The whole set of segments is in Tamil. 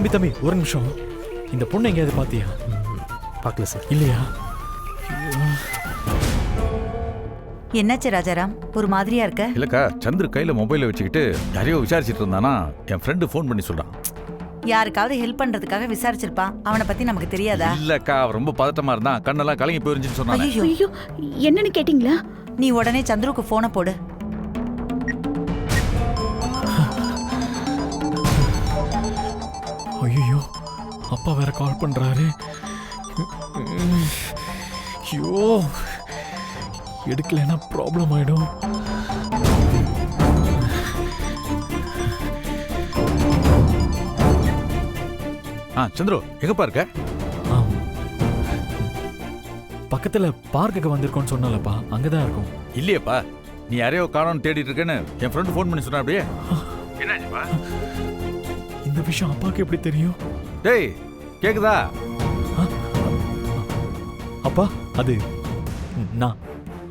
தம்பி தம்பி ஒரு நிமிஷம். இந்த பொண்ணு எங்கேயாவது பாத்தியா பார்க்கல சார். இல்லையா? என்னாச்சு ராஜாராம்? ஒரு மாதிரியா இருக்க? இல்லக்கா சந்திர கையில மொபைலை வச்சுக்கிட்டு யாரையோ விசாரிச்சிட்டு இருந்தானா என் ஃப்ரெண்டு ஃபோன் பண்ணி சொல்றான். யாருக்காவது ஹெல்ப் பண்றதுக்காக விசாரிச்சிருப்பான் அவனை பத்தி நமக்கு தெரியாதா? இல்லக்கா ரொம்ப பதட்டமா இருந்தான். கண்ணெல்லாம் கலங்கி போயிருந்துச்சுன்னு சொன்னானே. ஐயோ. ஐயோ என்னன்னு கேட்டிங்களா? நீ உடனே சந்துருக்கு போனை போடு. ஐயோ அப்பா வேற கால் பண்றாரு. ஐயோ எடுக்கலைன்னா ப்ராப்ளம் ஆயிடும். ஆ சந்திரு எங்கப்பா இருக்க. பக்கத்துல பார்க்குக்கு வந்திருக்கோன்னு சொன்னாலப்பா அங்கதான் இருக்கும். இல்லையேப்பா நீ யாரையோ காணோம்னு தேடிட்டு இருக்கேன்னு என் ஃப்ரெண்டு ஃபோன் பண்ணி சொன்னா அப்படியே. இந்த விஷயம் அப்பாவுக்கு எப்படி தெரியும்? டேய் கேக்குதா? அப்பா அது நான்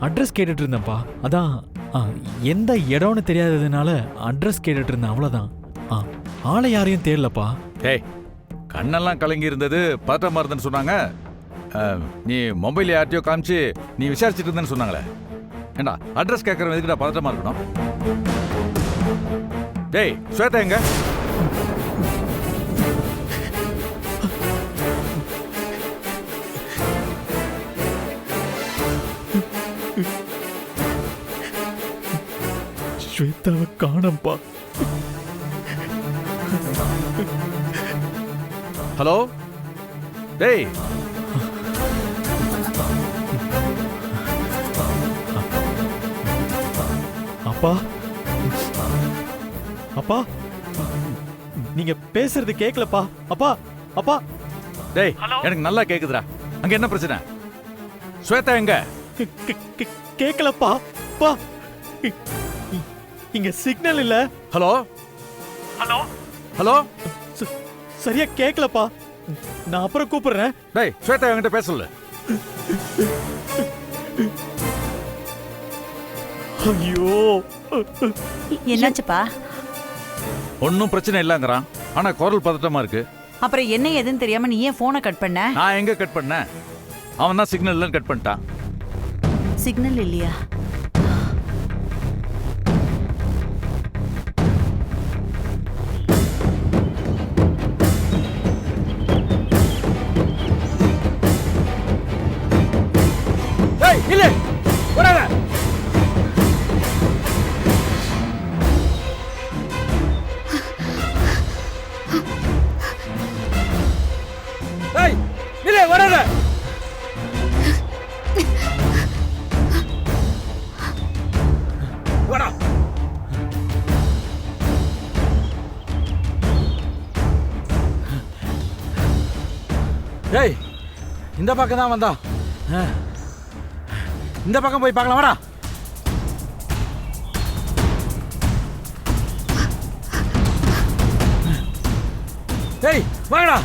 அட்ரஸ் கேட்டுட்டு இருந்தேன்ப்பா அதான் எந்த இடம்னு தெரியாததுனால அட்ரஸ் கேட்டுட்டு இருந்தேன் அவ்வளோதான் ஆ ஆளை யாரையும் தேடலப்பா. டேய் கண்ணெல்லாம் கலங்கி இருந்தது பதட்டமா இருந்தேன்னு சொன்னாங்க. நீ மொபைல் யார்ட்டையோ காமிச்சு நீ விசாரிச்சுட்டு இருந்தேன்னு சொன்னாங்களே. ஏண்டா அட்ரஸ் கேட்கறவன் எதுக்குடா பதட்டமா இருக்கணும்? டேய் ஸ்வேதா எங்க? ஸ்வேதாவை காணப்பா ஹலோ? டேய். அப்பா. அப்பா. நீங்க பேசுறது கேட்கலப்பா அப்பா அப்பா. டேய் எனக்கு நல்லா கேக்குதுடா. அங்க என்ன பிரச்சனை? ஸ்வேதா எங்க? கேட்கலப்பா பா இங்க சிக்னல் இல்ல. ஹலோ? ஹலோ? ஹலோ? ச- சரியா கேட்கலப்பா நான் அப்புறம் கூப்பிடுறேன். டேய் ஸ்வேதா என்கிட்ட பேச சொல்லு ஐயோ. என்னாச்சுப்பா? ஒன்றும் பிரச்சனை இல்லைங்கிறான். ஆனா குரல் பதட்டமா இருக்கு. அப்புறம் என்ன ஏதுன்னு தெரியாம நீ ஏன் போனை கட் பண்ண? நான் எங்க கட் பண்ணேன்? அவன் தான் சிக்னல் இல்லைன்னு கட் பண்ணிட்டான். சிக்னல் இல்லையா? டேய் இந்த பக்கம் தான் வந்தா. இந்த பக்கம் போய் பார்க்கலாம் வாடா. டேய் வாடா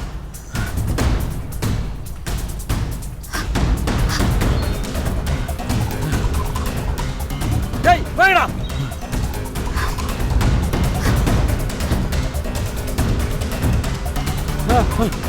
டேய் வாடா அங்க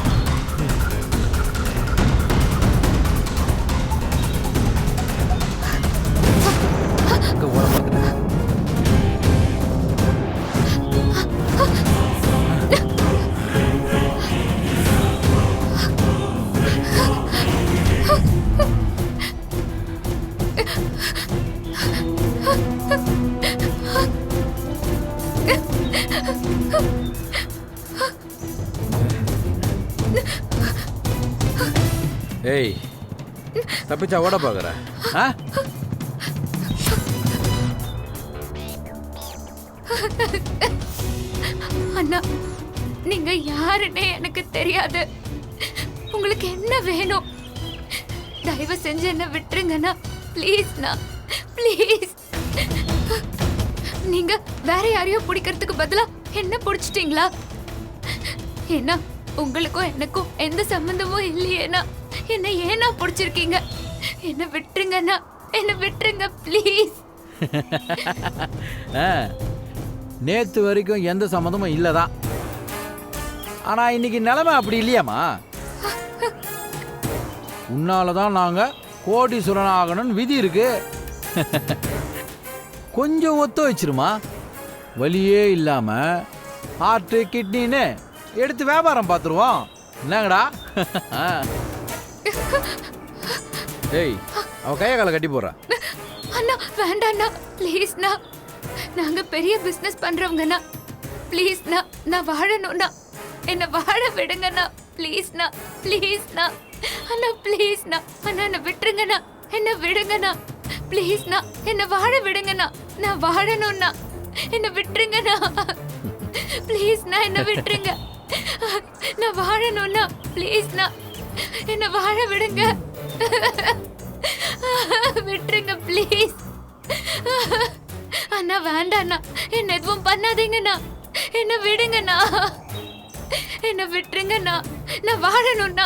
தப்பிச்சா ஓட பார்க்குற ஆ? அண்ணா நீங்க யாருன்னே எனக்கு தெரியாது. உங்களுக்கு என்ன வேணும்? தயவு செஞ்சு என்ன விட்டுருங்கண்ணா. ப்ளீஸ்ண்ணா ப்ளீஸ் நீங்க வேற யாரையோ பிடிக்கிறதுக்கு பதிலா என்ன பிடிச்சிட்டீங்களா? ஏன்னா உங்களுக்கும் எனக்கும் எந்த சம்பந்தமும் இல்லையேண்ணா. என்ன ஏன்னா பிடிச்சிருக்கீங்க? என்ன விட்டுருங்கண்ணா. என்ன விட்டுருங்க ப்ளீஸ் நேத்து வரைக்கும் எந்த சம்மந்தமும் இல்லதான் ஆனா இன்னைக்கு நிலைமை அப்படி இல்லையாம்மா? உன்னால தான் நாங்க கோடீஸ்வரன் ஆகணும்னு விதி இருக்கு. கொஞ்சம் ஒத்து வச்சிருமா? வலியே இல்லாம ஹார்ட்டு கிட்னின்னு எடுத்து வியாபாரம் பார்த்துருவோம். என்னங்கடா? ஏய் அவ கையை கால கட்டி போறா அண்ணா வேண்டாண்ணா ப்ளீஸ்ண்ணா நாங்க பெரிய பிசினஸ் பண்றவங்கண்ணா. ப்ளீஸ்ண்ணா நான் வாழணும்ண்ணா. என்ன வாழ விடுங்கண்ணா. ப்ளீஸ்ண்ணா ப்ளீஸ்ண்ணா அண்ணா ப்ளீஸ்ண்ணா அண்ணா என்ன விட்டுருங்கண்ணா. என்ன விடுங்கண்ணா. ப்ளீஸ்ண்ணா என்ன வாழ விடுங்கண்ணா. நான் வாழணும்ண்ணா. என்ன விட்டுருங்கண்ணா. ப்ளீஸ்ண்ணா என்ன விட்டுருங்க. நான் வாழணும்ண்ணா. ப்ளீஸ்ண்ணா என்ன வாழ விடுங்க. விட்டுருங்க ப்ளீஸ் அண்ணா வேண்டாண்ணா. என்ன எதுவும் பண்ணாதீங்கண்ணா. என்ன விடுங்கண்ணா. என்ன விட்டுருங்கண்ணா. நான் வாழணும்ண்ணா.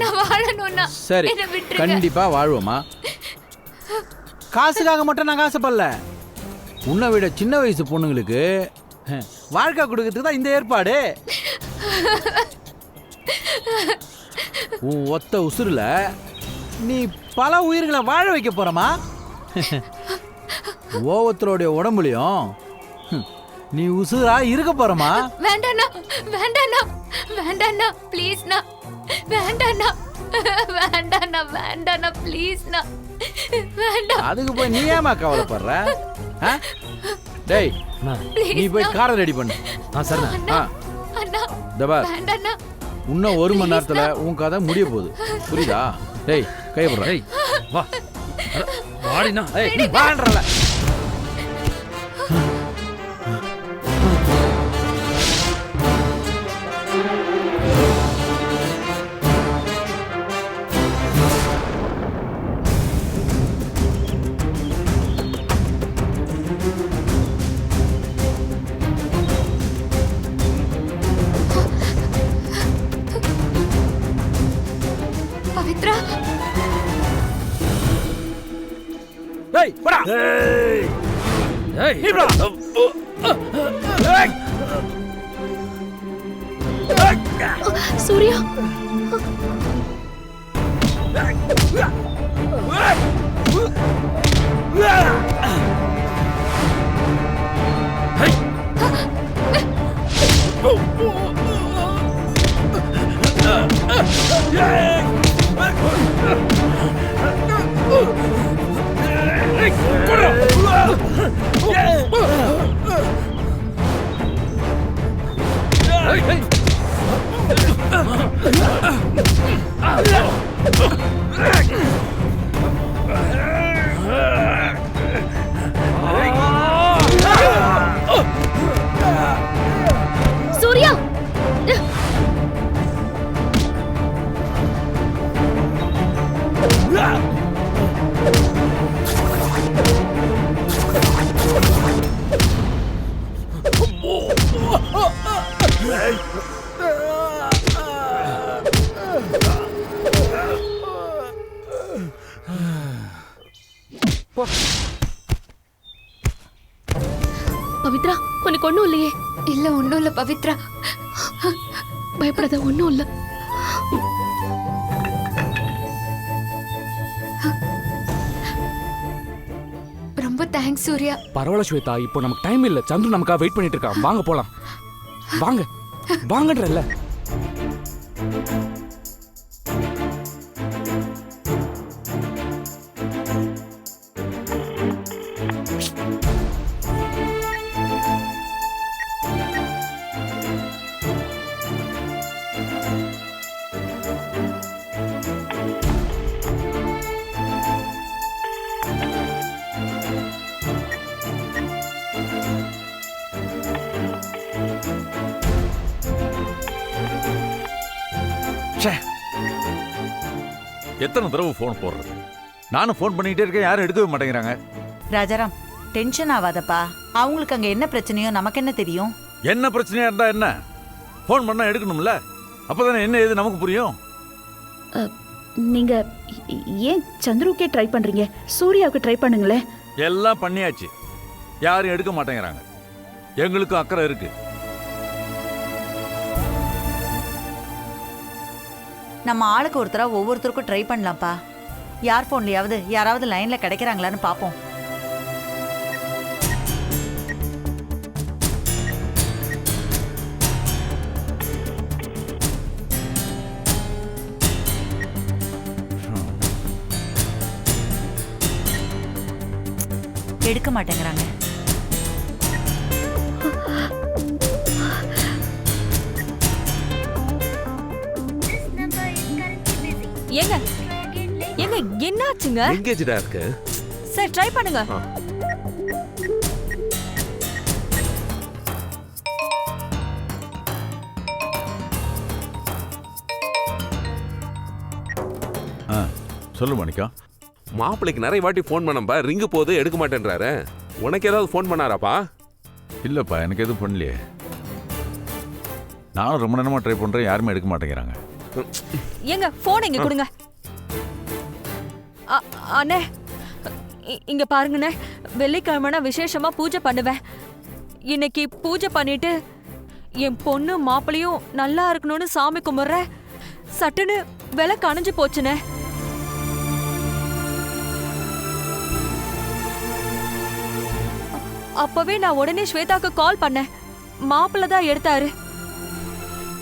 நான் வாழணும்ண்ணா. சரி என்ன விட்டுருங்க. கண்டிப்பா வாழ்வோமா காசுக்காக மட்டும் நான் ஆசைப்படல. உன்னை விட சின்ன வயசு பொண்ணுங்களுக்கு வாழ்க்கை கொடுக்கறதுக்கு தான் இந்த ஏற்பாடு. உன் ஒத்த உசுருல நீ பல உயிர்களை வாழ வைக்க போறமா? ஒவ்வொருத்தருடைய உடம்புலையும் நீ உசுரா இருக்க போறமா? வேண்டாண்ணா வேண்டாண்ணா வேண்டாண்ணா ப்ளீஸ்ண்ணா வேண்டாண்ணா வேண்டாண்ணா வேண்டாண்ணா ப்ளீஸ்ண்ணா வேண்டாம். அதுக்கு போய் நீ ஏமா கவலைப்படுற? டேய் நீ போய் காரை ரெடி பண்ணு. ஆ அண்ணா ஆ அண்ணா பார். வேண்டாண்ணா. இன்னும் ஒரு மணி நேரத்துல உன் கதை முடிய போகுது. புரியுதா? டேய் கையை போடுற. ஏய் வா. வாடிண்ணா ஏய் நீ வான்றல. ஏய் நீ போடா ஏய் தேங்க்ஸ் சூர்யா பரவாயில்ல ஸ்வேதா இப்போ நமக்கு டைம் இல்ல. சந்துரு நமக்காக வெயிட் பண்ணிட்டு இருக்கான். வாங்க போலாம். வாங்க. வாங்கன்றல்ல. எத்தனை தடவை ஃபோன் போடுறது? நானும் ஃபோன் பண்ணிக்கிட்டே இருக்கேன் யாரும் எடுக்கவே மாட்டேங்கிறாங்க. ராஜாராம் டென்ஷன் ஆகாதப்பா அவங்களுக்கு அங்க என்ன பிரச்சனையோ நமக்கு என்ன தெரியும்? என்ன பிரச்சனையா இருந்தா என்ன? ஃபோன் பண்ணா எடுக்கணும்ல? அப்பதானே என்ன ஏது நமக்கு புரியும்? நீங்க ஏன் சந்துருக்கே ட்ரை பண்றீங்க? சூர்யாவுக்கு ட்ரை பண்ணுங்களேன். எல்லாம் பண்ணியாச்சு. யாரும் எடுக்க மாட்டேங்கிறாங்க. எங்களுக்கும் அக்கறை இருக்கு. நம்ம ஆளுக்கு ஒருத்தராக ஒவ்வொருத்தருக்கும் ட்ரை பண்ணலாம்ப்பா. யார் ஃபோன்லையாவது யாராவது லைனில் கிடைக்கிறாங்களான்னு பார்ப்போம் எடுக்க மாட்டேங்கிறாங்க. என்னாச்சுங்க? எங்கேஜ்டா இருக்கு. சார் ட்ரை பண்ணுங்க. ஆ. சொல்லு மாணிக்கம் மாப்பிள்ளைக்கு நிறைய வாட்டி ஃபோன் பண்ணப்பா ரிங்கு போது எடுக்க மாட்டேன்றாரு. உனக்கு ஏதாவது ஃபோன் பண்ணாராப்பா? இல்லைப்பா எனக்கு எதுவும் பண்ணலையே. நானும் ரொம்ப நேரமாக ட்ரை பண்ணுறேன் யாருமே எடுக்க மாட்டேங்கிறாங்க. ஏங்க போன் இங்க கொடுங்க. அண்ணே இ- இங்க பாருங்கண்ணே. வெள்ளிக்கிழமைனா விசேஷமா பூஜை பண்ணுவேன். இன்னைக்கு பூஜை பண்ணிட்டு என் பொண்ணு மாப்பிளையும் நல்லா இருக்கணும்னு சாமி கும்பிட்றேன் சட்டுன்னு விலை கணிஞ்சு போச்சுண்ணே. அப்பவே நான் உடனே ஸ்வேதாக்கு கால் பண்ணேன். மாப்பிள்ளை தான் எடுத்தாரு.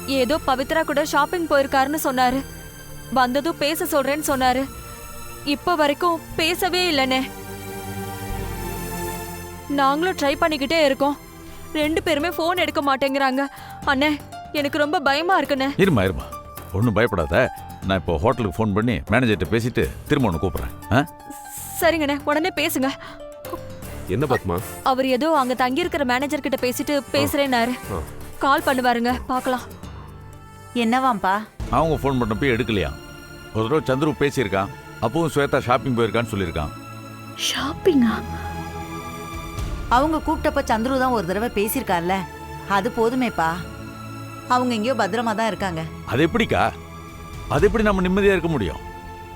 ஏதோ பவித்ரா கூட ஷாப்பிங் போயிருக்காருன்னு சொன்னாரு. வந்ததும் பேச சொல்றேன்னு சொன்னாரு. இப்ப வரைக்கும் பேசவே இல்லைண்ணே. நாங்களும் ட்ரை பண்ணிக்கிட்டே இருக்கோம். ரெண்டு பேருமே ஃபோன் எடுக்க மாட்டேங்கிறாங்க. அண்ணே எனக்கு ரொம்ப பயமா இருக்குண்ணே. இருமா இருமா. ஒன்றும் பயப்படாத. நான் இப்போ ஹோட்டலுக்கு ஃபோன் பண்ணி மேனேஜர்கிட்ட பேசிட்டு திரும்ப ஒன்று கூப்பிட்றேன். ஆ? சரிங்கண்ணே உடனே பேசுங்க. என்ன பத்மா அவர் ஏதோ அங்க தங்கியிருக்கிற மேனேஜர் கிட்ட பேசிட்டு பேசுறேன்னாரு. கால் பண்ணுவாருங்க பார்க்கலாம். என்னவாம்ப்பா? அவங்க ஃபோன் பண்ணப்போ எடுக்கலையா? ஒரு தடவை சந்துரு பேசியிருக்கான். அப்பவும் ஸ்வேதா ஷாப்பிங் போயிருக்கான்னு சொல்லியிருக்கான். ஷாப்பிங்கா அவங்க கூப்பிட்டப்ப சந்துரு தான் ஒரு தடவை பேசியிருக்கார்ல. அது போதுமேப்பா. அவங்க எங்கேயோ பத்திரமா தான் இருக்காங்க. அது எப்படிக்கா? அது எப்படி நம்ம நிம்மதியாக இருக்க முடியும்?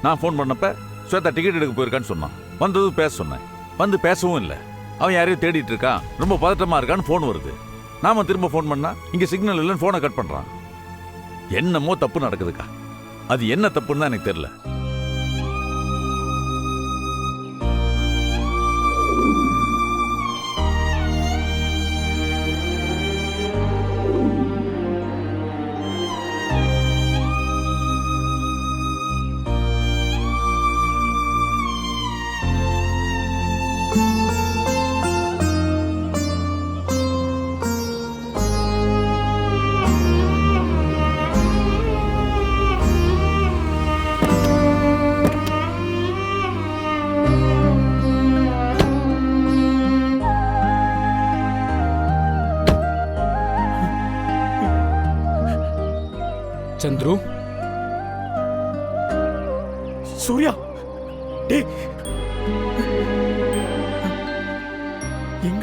நான் ஃபோன் பண்ணப்ப ஸ்வேதா டிக்கெட் எடுக்க போயிருக்கான்னு சொன்னான். வந்ததும் பேச சொன்னேன். வந்து பேசவும் இல்லை. அவன் யாரையும் தேடிட்டு இருக்கான். ரொம்ப பதட்டமா இருக்கான்னு ஃபோன் வருது. நாம திரும்ப ஃபோன் பண்ணா இங்க சிக்னல் இல்லைன்னு ஃபோனை கட் பண்றான். என்னமோ தப்பு நடக்குதுக்கா. அது என்ன தப்புன்னு தான் எனக்கு தெரியல.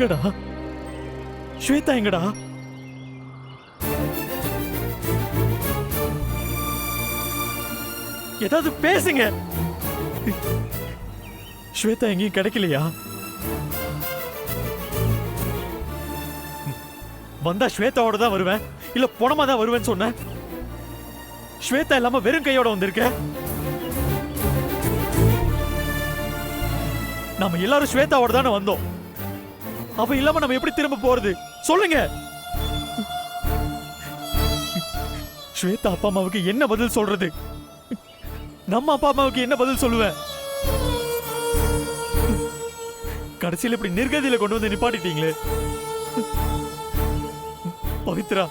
எங்கடா? ஸ்வேதா எங்கடா? ஏதாவது பேசுங்க. ஸ்வேதா எங்கேயும் கிடைக்கலையா? வந்தா ஸ்வேதாவோட தான் வருவேன். இல்ல பொணமா தான் வருவேன்னு சொன்னேன். ஸ்வேதா இல்லாம வெறும் கையோட வந்திருக்க. நாம எல்லாரும் ஸ்வேதாவோட தானே வந்தோம். அவ இல்லாம நம்ம எப்படி திரும்ப போறது? சொல்லுங்க. ஸ்வேதா அப்பா அம்மாவுக்கு என்ன பதில் சொல்றது? நம்ம அப்பா அம்மாவுக்கு என்ன பதில் சொல்லுவேன் கடைசியில் இப்படி நிர்கதியில கொண்டு வந்து நிப்பாட்டிட்டீங்களே. பவித்ரா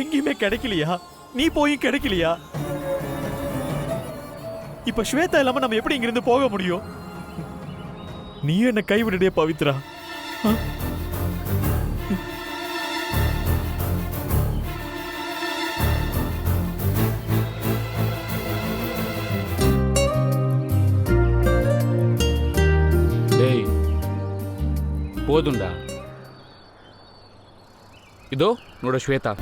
எங்கேயுமே கிடைக்கலையா? நீ போய் கிடைக்கலையா? இப்ப ஸ்வேதா இல்லாம நம்ம எப்படி இங்கிருந்து போக முடியும்? நீ என்ன கைவிடுடே பவித்ரா. டேய் போதும்டா. இதோ உன்னோட ஸ்வேதா.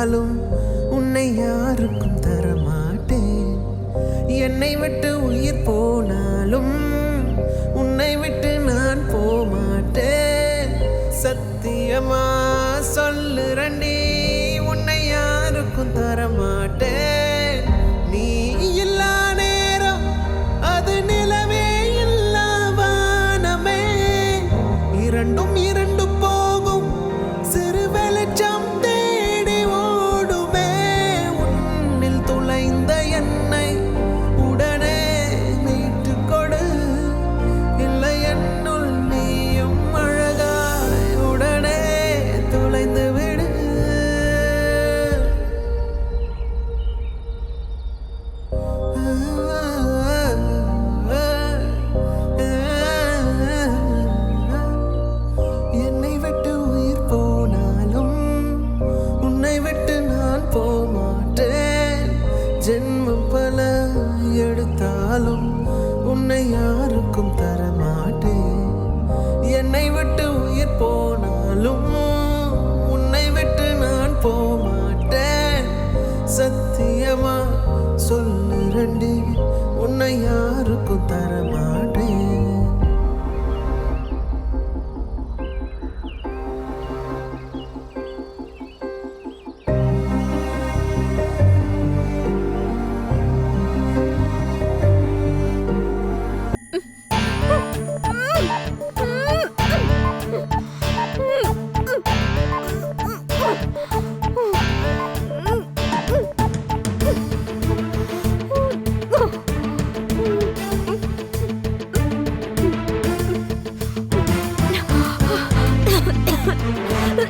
எடுத்தாலும் உன்னை யாருக்கும் தரமாட்டேன். என்னை விட்டு உயிர் போனாலும் உன்னை விட்டு நான் போமாட்டேன். சத்தியமா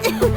Yeah.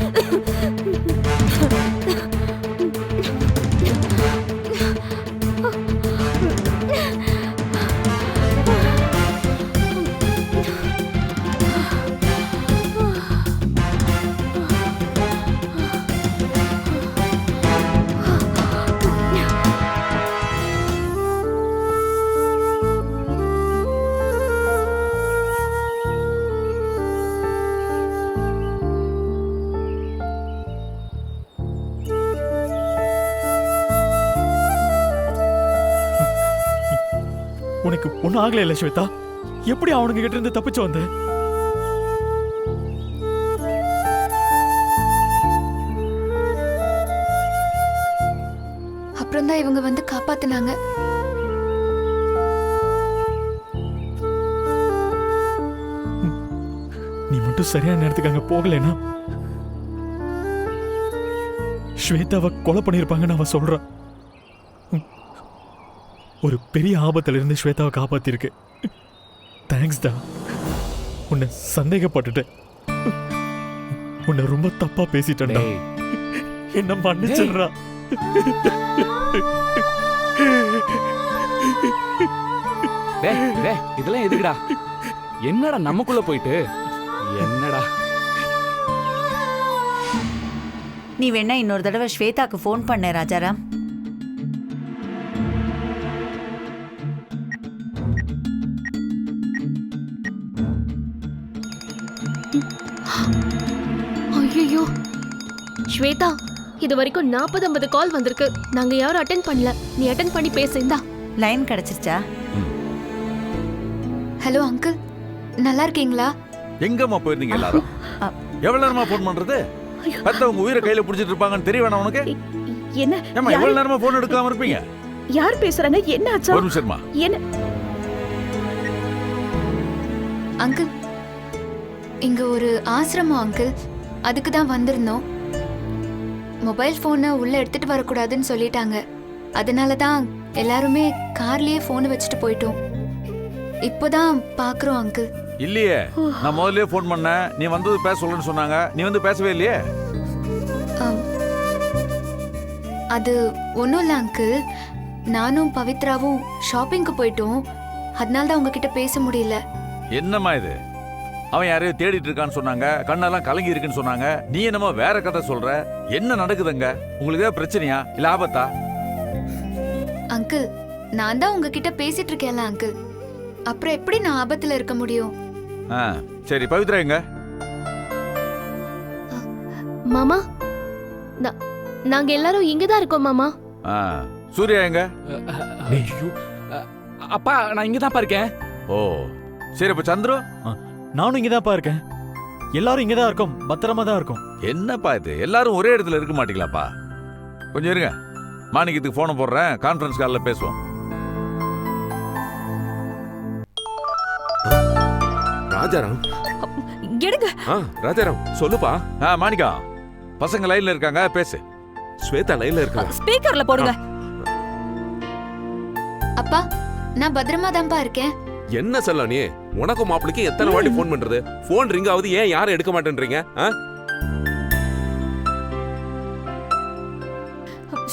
ஆகல இல்ல ஸ்வேதா. எப்படி அவனுங்க கிட்ட இருந்து தப்பிச்சு வந்த? அப்புறம் தான் இவங்க வந்து காப்பாத்துனாங்க. நீ மட்டும் சரியான நேரத்துக்கு அங்க போகலைன்னா ஸ்வேதாவை கொலை பண்ணியிருப்பாங்கன்னு அவன் சொல்றான். ஒரு பெரிய ஆபத்துல இருந்து ஸ்வேதாவை காப்பாத்திருக்கு. தேங்க்ஸ் டா. உன்னை சந்தேகப்பட்டுட்டேன். உன்னை ரொம்ப தப்பா பேசிட்டேன்டா. என்ன மன்னிச்சிடுறா. இதெல்லாம் எதுக்குடா? என்னடா நமக்குள்ள போயிட்டு? என்னடா? நீ வேணா இன்னொரு தடவை ஸ்வேதாக்கு ஃபோன் பண்ண ராஜாராம். ஸ்வேதா இது வரைக்கும் நாற்பது ஐம்பது கால் வந்திருக்கு. நாங்க யாரும் அட்டென்ட் பண்ணல. நீ அட்டென்ட் பண்ணி பேசுந்தா லைன் கிடைச்சிருச்சா? ஹலோ அங்கிள் நல்லா இருக்கீங்களா? எங்கம்மா போயிருந்தீங்க எல்லாரும். எவ்வளவு நேரமா ஃபோன் பண்றது? பெத்தவங்க உயிரை கையில புடிச்சிட்டு இருப்பாங்கன்னு தெரிய வேணாம் உனக்கு? என்ன? ஏமா எவ்வளவு நேரமா போன் எடுக்காம இருப்பீங்க? யார் பேசுறாங்க? என்ன ஆச்சா? ஒரு நிமிஷமா என்ன? அங்கிள் இங்க ஒரு ஆசிரமம் அங்கிள் அதுக்கு தான் வந்திருந்தோம். மொபைல் ஃபோனை உள்ள எடுத்துட்டு வரக்கூடாதுன்னு சொல்லிட்டாங்க. அதனால தான் எல்லாருமே கார்லயே ஃபோனை வச்சுட்டு போயிட்டோம். இப்போதான் பார்க்குறோம் அங்கிள். இல்லையே. நான் முதல்லயே ஃபோன் பண்ணேன். நீ வந்தது பேச சொல்லுன்னு சொன்னாங்க. நீ வந்து பேசவே இல்லையே. அது ஒன்றும் இல்லை அங்கிள். நானும் பவித்ராவும் ஷாப்பிங்க்கு போயிட்டோம். அதனால தான் உங்ககிட்ட பேச முடியல. என்னம்மா இது? அவன் யாரையோ தேடிட்டு இருக்கான்னு சொன்னாங்க. கண்ணெல்லாம் கலங்கி இருக்குன்னு சொன்னாங்க. நீ என்னமோ வேற கதை சொல்ற. என்ன நடக்குதுங்க? உங்களுக்கு ஏதாவது பிரச்சனையா? இல்ல ஆபத்தா? அங்கிள் நான் தான் உங்ககிட்ட பேசிட்டு இருக்கேன்ல அங்கிள். அப்புறம் எப்படி நான் ஆபத்துல இருக்க முடியும்? ஆ சரி பவித்ரா எங்க? மாமா நா- நாங்க எல்லாரும் இங்க தான் இருக்கோம் மாமா. ஆ சூர்யா எங்க? ஐயோ அ- அப்பா நான் இங்க தான் இருக்கேன் ஓ சரி அப்ப சந்துரு? நானும் இங்கே தான்ப்பா இருக்கேன். எல்லாரும் இங்கே தான் இருக்கோம். பத்திரமா தான் இருக்கோம். என்னப்பா இது? எல்லாரும் ஒரே இடத்துல இருக்க மாட்டீங்களாப்பா? கொஞ்சம் இருங்க. மாணிக்கத்துக்கு போனை போடுறேன். கான்ஃபரன்ஸ் காலில் பேசுவோம். ராஜாராம். எடுங்க. ஆ ராஜாராம் சொல்லுப்பா. ஆ மாணிக்கா. பசங்க லைன்ல இருக்காங்க பேசு. ஸ்வேதா லைன்ல இருக்கா? ஸ்பீக்கர்ல போடுங்க. அப்பா நான் பத்திரமா தான்ப்பா இருக்கேன். என்ன சொல்ல நீ? உனக்கும் மாப்பிளைக்கு எத்தனை வாட்டி ஃபோன் பண்றது? ஃபோன் ரிங் ஆகுது ஏன் யாரும் எடுக்க மாட்டேன்றீங்க? ஆ?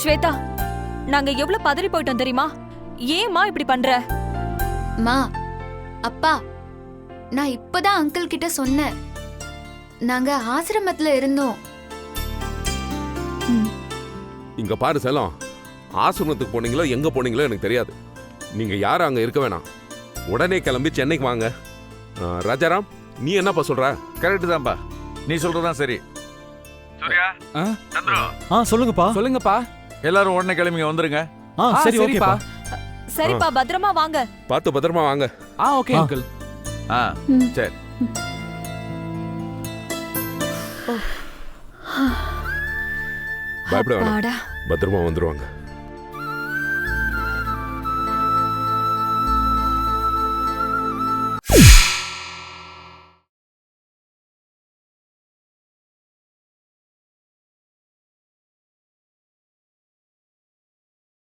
ஸ்வேதா நாங்க எவ்வளவு பதறி போயிட்டோம் தெரியுமா? ஏம்மா இப்படி பண்ற? மா அப்பா நான் இப்பதான் அங்கிள் கிட்ட சொன்னேன். நாங்க ஆசிரமத்துல இருந்தோம். இங்க பாரு செல்லம் ஆசிரமத்துக்கு போனீங்களோ எங்க போனீங்களோ எனக்கு தெரியாது. நீங்க யாரும் அங்க இருக்க வேணாம். உடனே கிளம்பி சென்னைக்கு வாங்க. ராஜாராம் நீ என்னப்பா சொல்ற? கரெக்டு தான்ப்பா. நீ சொல்றதுதான் சரி. ஆ? சொல்லுங்கப்பா. சொல்லுங்கப்பா. எல்லாரும் உடனே கிளம்பிங்க வந்துருங்க. ஆ சரி ஓகேப்பா. சரிப்பா பத்திரமா வாங்க. பார்த்து பத்திரமா வாங்க. ஆ ஓகே. அங்கிள். ஆ சரி. பயப்பட. பத்திரமா வந்துருவாங்க.